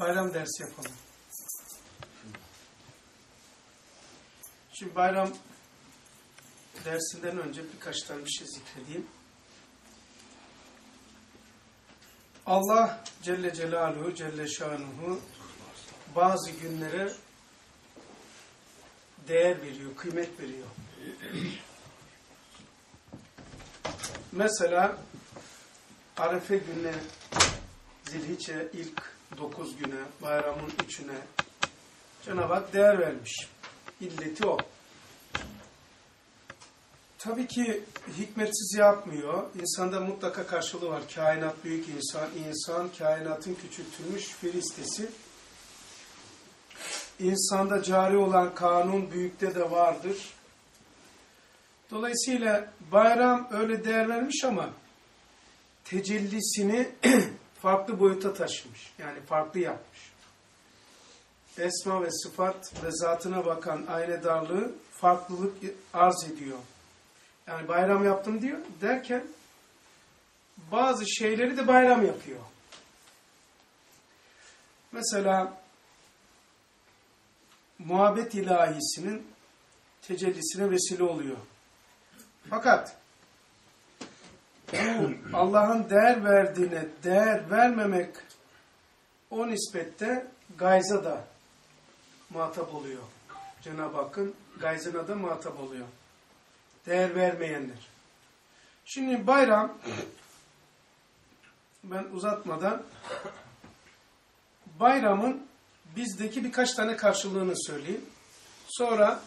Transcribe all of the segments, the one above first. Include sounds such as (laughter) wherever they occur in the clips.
Bayram dersi yapalım. Şimdi bayram dersinden önce birkaç tane bir şey zikredeyim. Allah Celle Celaluhu, Celle Şanuhu bazı günlere değer veriyor, kıymet veriyor. Mesela Arefe gününe, Zilhiçe ilk dokuz güne, bayramın üçüne Cenab-ı Hak değer vermiş. İlleti o. Tabii ki hikmetsiz yapmıyor. İnsanda mutlaka karşılığı var. Kainat büyük insan, insan kainatın küçültülmüş firistesi. İnsanda cari olan kanun büyükte de vardır. Dolayısıyla bayram öyle değer vermiş ama tecellisini (clears throat) farklı boyuta taşımış. Yani farklı yapmış. Esma ve sıfat ve zatına bakan aynedarlığı farklılık arz ediyor. Yani bayram yaptım diyor derken bazı şeyleri de bayram yapıyor. Mesela muhabbet ilahisinin tecellisine vesile oluyor. Fakat bu Allah'ın değer verdiğine değer vermemek o nispette gayza da muhatap oluyor. Cenab-ı Hakk'ın gayzına da muhatap oluyor. Değer vermeyenler. Şimdi bayram ben uzatmadan bayramın bizdeki birkaç tane karşılığını söyleyeyim. Sonra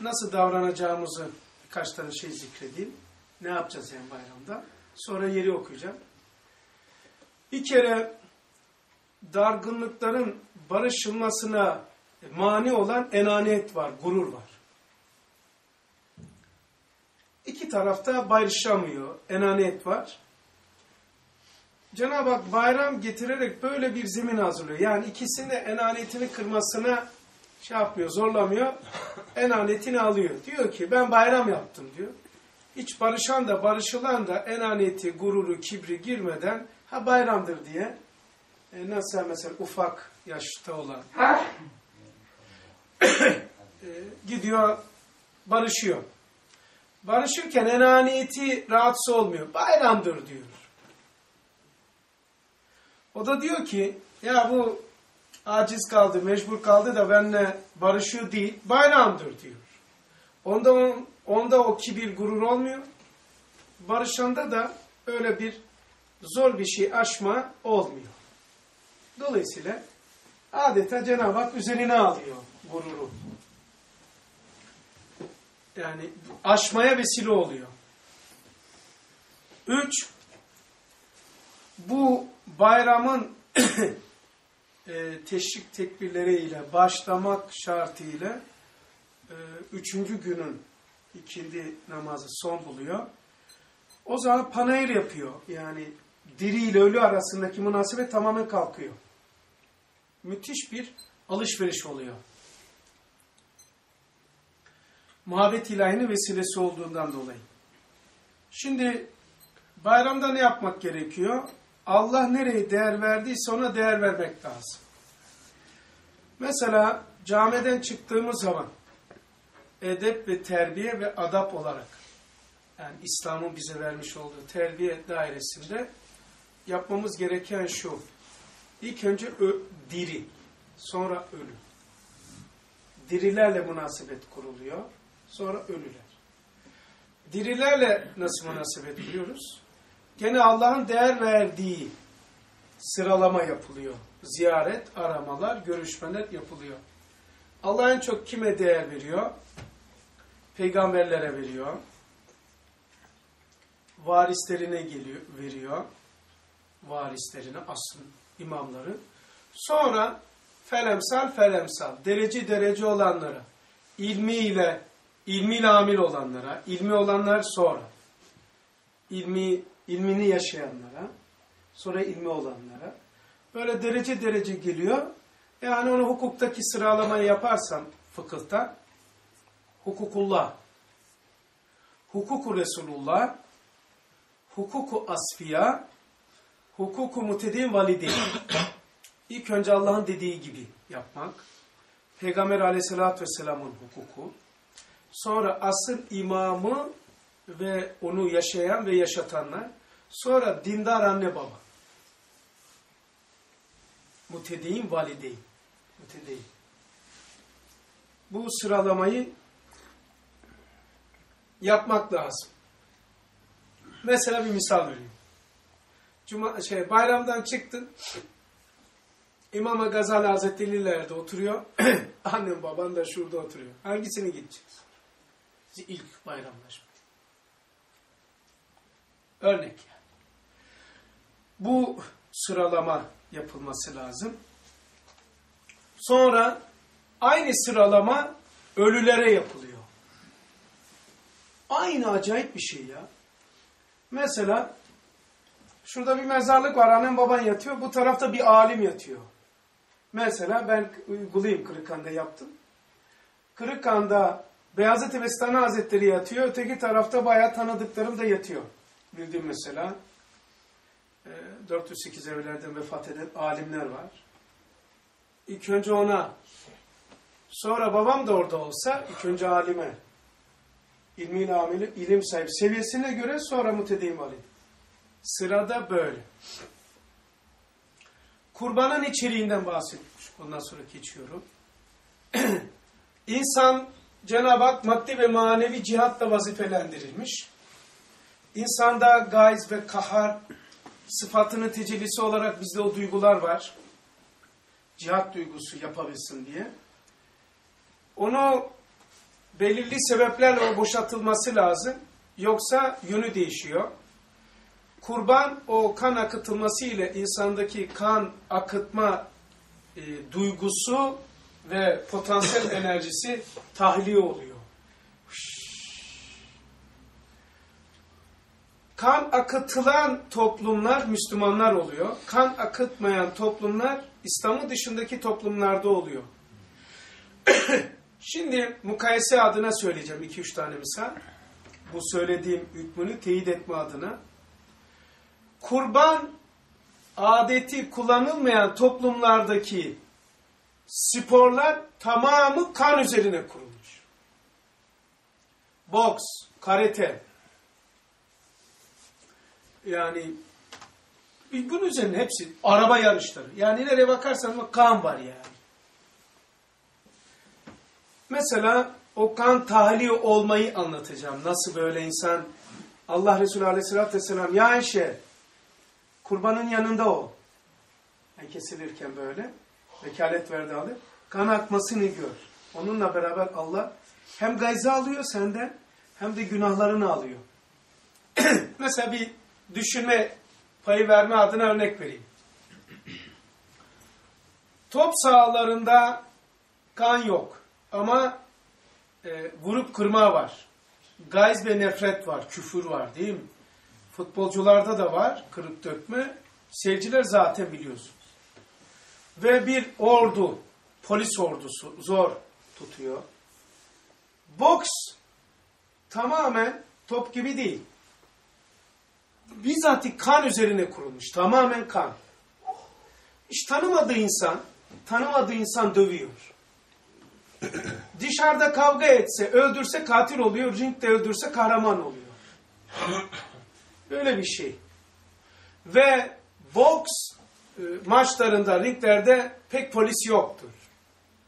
nasıl davranacağımızı birkaç tane şey zikredeyim. Ne yapacağız yani bayramda? Sonra yeri okuyacağım. Bir kere dargınlıkların barışılmasına mani olan enaniyet var, gurur var. İki tarafta barışamıyor, enaniyet var. Cenab-ı Hak bayram getirerek böyle bir zemin hazırlıyor. Yani ikisinin de enaniyetini kırmasına şey yapmıyor, zorlamıyor. Enaniyetini alıyor. Diyor ki ben bayram yaptım diyor. Hiç barışan da barışılan da enaniyeti, gururu, kibri girmeden ha bayramdır diye e, nasıl mesela ufak yaşta olan (coughs) e, gidiyor barışıyor. Barışırken enaniyeti rahatsız olmuyor. Bayramdır diyor. O da diyor ki ya bu aciz kaldı, mecbur kaldı da benimle barışıyor değil, bayramdır diyor. Onda, onda o kibir, gurur olmuyor. Barışanda da öyle bir zor bir şey aşma olmuyor. Dolayısıyla adeta Cenab-ı Hak üzerine alıyor gururu. Yani aşmaya vesile oluyor. Üç, bu bayramın (clears throat) e, teşrik tekbirleriyle başlamak şartıyla e, üçüncü günün ikindi namazı son buluyor. O zaman panayır yapıyor. Yani diri ile ölü arasındaki münasebet tamamen kalkıyor. Müthiş bir alışveriş oluyor. Muhabbet ilahinin vesilesi olduğundan dolayı. Şimdi bayramda ne yapmak gerekiyor? Allah nereye değer verdiyse ona değer vermek lazım. Mesela camiden çıktığımız zaman edep ve terbiye ve adap olarak yani İslam'ın bize vermiş olduğu terbiye dairesinde yapmamız gereken şu. İlk önce ö, diri, sonra ölü. Dirilerle münasebet kuruluyor, sonra ölüler. Dirilerle nasıl münasebet kuruyoruz? Gene Allah'ın değer verdiği sıralama yapılıyor. Ziyaret, aramalar, görüşmeler yapılıyor. Allah en çok kime değer veriyor? Peygamberlere veriyor. Varislerine geliyor, veriyor. Varislerine, asıl imamları. Sonra felemsal felemsal, derece derece olanlara, ilmiyle, ilmiyle amil olanlara, ilmi olanlar sonra, ilmi, ilmini yaşayanlara, sonra ilmi olanlara, böyle derece derece geliyor. Yani onu hukuktaki sıralamayı yaparsam fıkıhta, hukukullah, hukuku Resulullah, hukuku asfiya, hukuku mutedin valideyn. (coughs) İlk önce Allah'ın dediği gibi yapmak. Peygamber aleyhissalatü vesselamın hukuku. Sonra asıl imamı ve onu yaşayan ve yaşatanlar. Sonra dindar anne baba. Mutedin valideyn. Mutedin. Bu sıralamayı yapmak lazım. Mesela bir misal vereyim. Cuma, şey, bayramdan çıktın. İmam Gazali Hazretleri oturuyor. (clears throat) Annem baban da şurada oturuyor. Hangisini gideceğiz? İlk bayramlaşma. Örnek yani. Bu sıralama yapılması lazım. Sonra aynı sıralama ölülere yapılıyor. Aynı acayip bir şey ya. Mesela şurada bir mezarlık var. Annem baban yatıyor. Bu tarafta bir alim yatıyor. Mesela ben uygulayayım Kırıkhan'da yaptım. Kırıkhan'da Beyazıt Bestani Hazretleri yatıyor. Öteki tarafta bayağı tanıdıklarım da yatıyor. Bildiğim mesela e, 408 evlerden vefat eden alimler var. İlk önce ona sonra babam da orada olsa ilk önce alime ilmiyle ameli, ilim sahibi seviyesine göre sonra mutedeyim valid. Sırada böyle. Kurbanın içeriğinden bahsetmiş. Ondan sonra geçiyorum. (clears throat) İnsan Cenab-ı Hak maddi ve manevi cihatla vazifelendirilmiş. İnsanda gayz ve kahar sıfatının tecellisi olarak bizde o duygular var. Cihat duygusu yapabilsin diye. Onu belirli sebeplerle o boşaltılması lazım. Yoksa yönü değişiyor. Kurban o kan akıtılması ile insandaki kan akıtma e, duygusu ve potansiyel (coughs) enerjisi tahliye oluyor. Kan akıtılan toplumlar Müslümanlar oluyor. Kan akıtmayan toplumlar İslam'ın dışındaki toplumlarda oluyor. (coughs) Şimdi mukayese adına söyleyeceğim iki üç tane misal. Bu söylediğim hükmünü teyit etme adına. Kurban adeti kullanılmayan toplumlardaki sporlar tamamı kan üzerine kurulmuş. Boks, karate. Yani bunun üzerine hepsi araba yarışları. Yani nereye bakarsan kan var yani. Mesela o kan tahliye olmayı anlatacağım. Nasıl böyle insan Allah Resulü Aleyhisselatü Vesselam ya Ayşe kurbanın yanında o. Yani kesilirken böyle vekalet verdi alır. Kan akmasını gör. Onunla beraber Allah hem gayza alıyor senden hem de günahlarını alıyor. (clears throat) Mesela bir düşünme payı verme adına örnek vereyim. Top sahalarında kan yok. Ama e, vurup kırma var. Gayz ve nefret var, küfür var değil mi? Futbolcularda da var kırıp dökme. Seyirciler zaten biliyorsunuz. Ve bir ordu, polis ordusu zor tutuyor. Boks tamamen top gibi değil. Bizzat kan üzerine kurulmuş. Tamamen kan. Hiç tanımadığı insan, tanımadığı insan dövüyor. Dışarıda kavga etse, öldürse katil oluyor, ringde öldürse kahraman oluyor. Böyle bir şey. Ve boks e, maçlarında, ringlerde pek polis yoktur.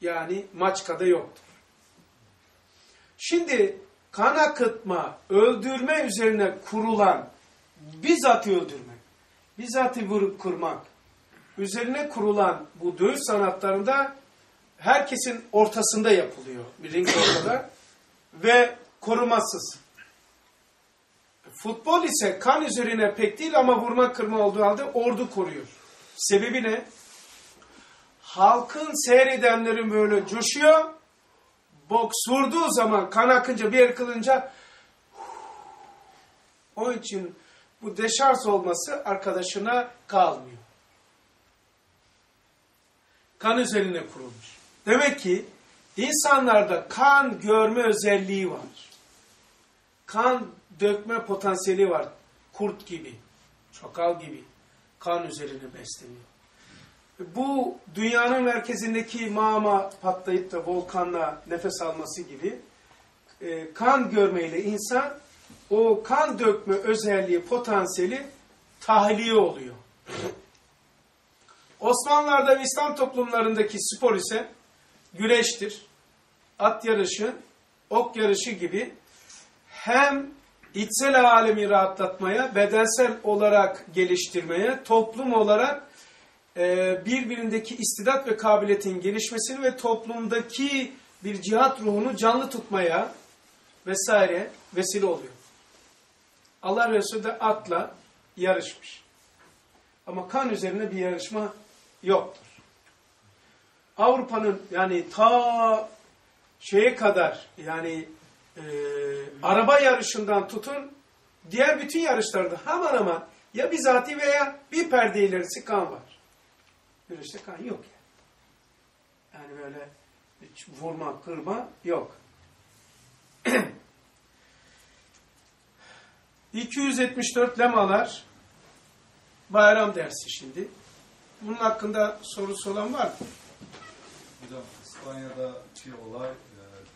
Yani maçkada yoktur. Şimdi kan akıtma, öldürme üzerine kurulan bizzat öldürmek, bizzat vurup kırmak üzerine kurulan bu dövüş sanatlarında herkesin ortasında yapılıyor. Bir ring ortada (coughs) ve korumasız. Futbol ise kan üzerine pek değil ama vurma kırma olduğu halde ordu koruyor. Sebebi ne? Halkın seyredenlerin böyle coşuyor. Boks vurduğu zaman kan akınca bir yer kılınca (sighs) onun için bu deşarj olması arkadaşına kalmıyor. Kan üzerine kurulmuş. Demek ki insanlarda kan görme özelliği var. Kan dökme potansiyeli var. Kurt gibi, çakal gibi. kan üzerine besleniyor. Bu dünyanın merkezindeki mağma patlayıp da volkanla nefes alması gibi e, kan görmeyle insan o kan dökme özelliği, potansiyeli tahliye oluyor. Osmanlılar'da ve İslam toplumlarındaki spor ise güreştir, at yarışı, ok yarışı gibi hem içsel alemi rahatlatmaya, bedensel olarak geliştirmeye, toplum olarak e, birbirindeki istidat ve kabiliyetin gelişmesini ve toplumdaki bir cihat ruhunu canlı tutmaya vesaire vesile oluyor. Allah Resulü de atla yarışmış. Ama kan üzerine bir yarışma yoktur. Avrupa'nın yani ta şeye kadar yani e, araba yarışından tutun diğer bütün yarışlarda hemen hemen ya bizatihi veya bir perde ilerisi kan var. Güreşte kan yok yani. Yani böyle hiç vurma, kırma yok. (clears throat) 274 lemalar bayram dersi şimdi. Bunun hakkında sorusu olan var mı? Hocam İspanya'daki olay e,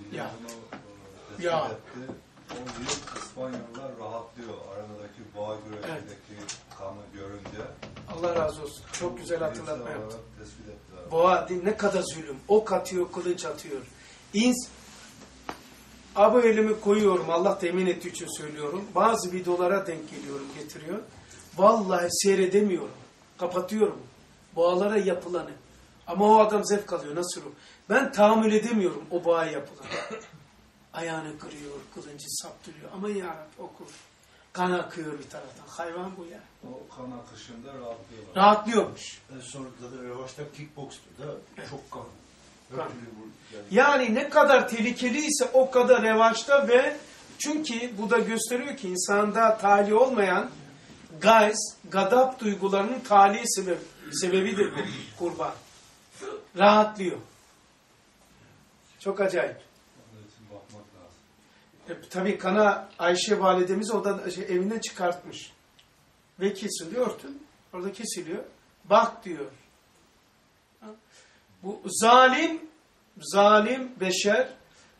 bilim Ya. bunu e, tespit Ya. etti. O yıl İspanyollar rahatlıyor aradaki boğa güreşindeki kanı görünce. Allah razı olsun. Çok güzel hatırlatma yaptın. Boğa ne kadar zulüm. Ok atıyor, kılıç atıyor. İns Abu elimi koyuyorum. Allah temin ettiği için söylüyorum. Bazı videolara denk geliyorum, getiriyor. Vallahi seyredemiyorum. Kapatıyorum. Boğalara yapılanı. Ama o adam zevk alıyor. Nasıl o? Ben tahammül edemiyorum o boğa yapılanı. (laughs) Ayağını kırıyor, kılıncı saptırıyor. Ama ya okur. Kan akıyor bir taraftan. Hayvan bu ya. O kan akışında rahatlıyorlar. Rahatlıyormuş. En son zaten revaçta kickboxtu da çok kan. Yani Yani ne kadar tehlikeliyse o kadar revaçta ve çünkü bu da gösteriyor ki insanda tali olmayan gayz, gadap duygularının tali sebep, sebebidir bu kurban. Rahatlıyor. Çok acayip. E, tabii kana Ayşe validemiz o da şey, evinden çıkartmış. Ve kesiliyor örtün. Orada kesiliyor. Bak diyor. Bu zalim, zalim beşer.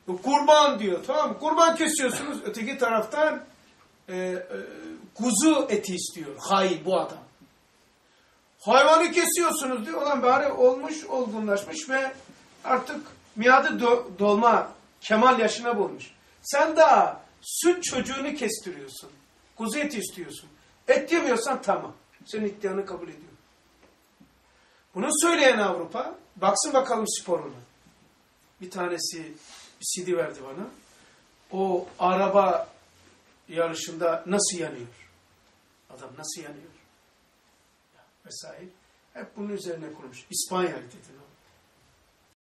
Bu kurban diyor. Tamam mı? Kurban kesiyorsunuz. Öteki taraftan e, e, kuzu eti istiyor. Hain bu adam. Hayvanı kesiyorsunuz diyor. Ulan bari olmuş, olgunlaşmış ve artık miadı do- dolma, kemal yaşına bulmuş. Sen daha süt çocuğunu kestiriyorsun. Kuzu eti istiyorsun. Et yemiyorsan tamam. Senin iddianı kabul ediyorum. Bunu söyleyen Avrupa, baksın bakalım sporuna. Bir tanesi bir CD verdi bana. O araba yarışında nasıl yanıyor? Adam nasıl yanıyor? Vesaire. Hep bunun üzerine kurmuş. İspanya'yı dedi.